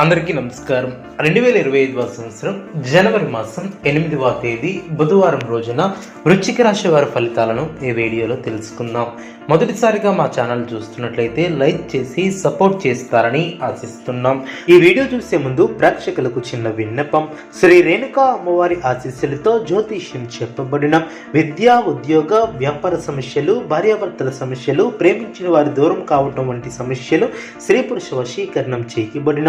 అందరికీ నమస్కారం. రెండు వేల ఇరవై ఐదవ సంవత్సరం జనవరి మాసం ఎనిమిదవ తేదీ బుధవారం రోజున వృశ్చిక రాశి వారి ఫలితాలను ఈ వీడియోలో తెలుసుకుందాం. మొదటిసారిగా మా ఛానల్ చూస్తున్నట్లయితే లైక్ చేసి సపోర్ట్ చేస్తారని ఆశిస్తున్నాం. ఈ వీడియో చూసే ముందు ప్రేక్షకులకు చిన్న విన్నపం. శ్రీ రేణుకా అమ్మవారి ఆశీస్సులతో జ్యోతిష్యం చెప్పబడిన విద్యా ఉద్యోగ వ్యాపార సమస్యలు భార్యాభర్తల సమస్యలు ప్రేమించిన వారి దూరం కావటం వంటి సమస్యలు స్త్రీ పురుష వశీకరణం చేయబడిన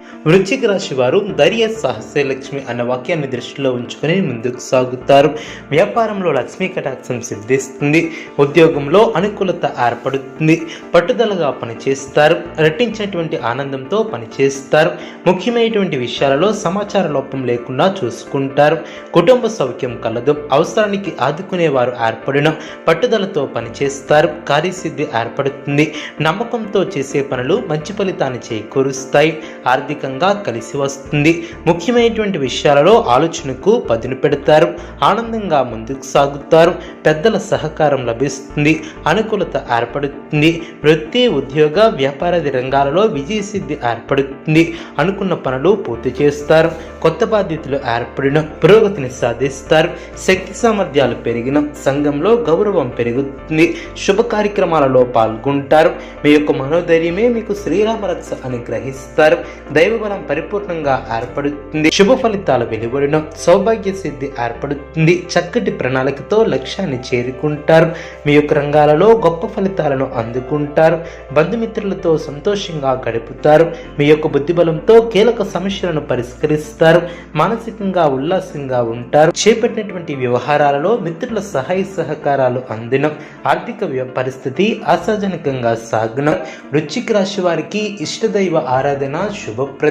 వృశ్చిక రాశి వారు ధైర్య సహస్రలక్ష్మి అన్న వాక్యాన్ని దృష్టిలో ఉంచుకొని ముందుకు సాగుతారు. వ్యాపారంలో లక్ష్మీ కటాక్షం సిద్ధిస్తుంది. ఉద్యోగంలో అనుకూలత ఏర్పడుతుంది. పట్టుదలగా పనిచేస్తారు. రెట్టించినటువంటి ఆనందంతో పనిచేస్తారు. ముఖ్యమైనటువంటి విషయాలలో సమాచార లోపం లేకుండా చూసుకుంటారు. కుటుంబ సౌఖ్యం కలదు. అవసరానికి ఆదుకునేవారు ఏర్పడిన పట్టుదలతో పనిచేస్తారు. కార్యసిద్ధి ఏర్పడుతుంది. నమ్మకంతో చేసే పనులు మంచి ఫలితాన్ని చేకూరుస్తాయి. ఆర్థికంగా కలిసి వస్తుంది. ముఖ్యమైనటువంటి విషయాలలో ఆలోచనకు పదును పెడతారు. ఆనందంగా ముందుకు సాగుతారు. పెద్దల సహకారం లభిస్తుంది. అనుకూలత ఏర్పడుతుంది. వృత్తి ఉద్యోగ వ్యాపారాది రంగాలలో విజయసిద్ధి ఏర్పడుతుంది. అనుకున్న పనులు పూర్తి చేస్తారు. కొత్త బాధ్యతలు ఏర్పడిన పురోగతిని సాధిస్తారు. శక్తి సామర్థ్యాలు పెరిగిన సంఘంలో గౌరవం పెరుగుతుంది. శుభ కార్యక్రమాలలో పాల్గొంటారు. మీ యొక్క మనోధైర్యమే మీకు శ్రీరామరక్ష అని గ్రహిస్తారు దైవ దైవబలం పరిపూర్ణంగా ఏర్పడుతుంది. శుభ ఫలితాలు వెలువడిన. సౌభాగ్య సిద్ధి ఏర్పడుతుంది. చక్కటి ప్రణాళికతో లక్ష్యాన్ని చేరుకుంటారు. మీ యొక్క రంగాలలో గొప్ప ఫలితాలను అందుకుంటారు. బంధుమిత్రులతో సంతోషంగా గడుపుతారు. మీ యొక్క బుద్ధిబలంతో కీలక సమస్యలను పరిష్కరిస్తారు. మానసికంగా ఉల్లాసంగా ఉంటారు. చేపట్టినటువంటి వ్యవహారాలలో మిత్రుల సహాయ సహకారాలు అందినం ఆర్థిక వ్య- పరిస్థితి ఆశాజనకంగా సాగనం. వృచ్చిక రాశి వారికి ఇష్టదైవ ఆరాధన శుభప్రదం.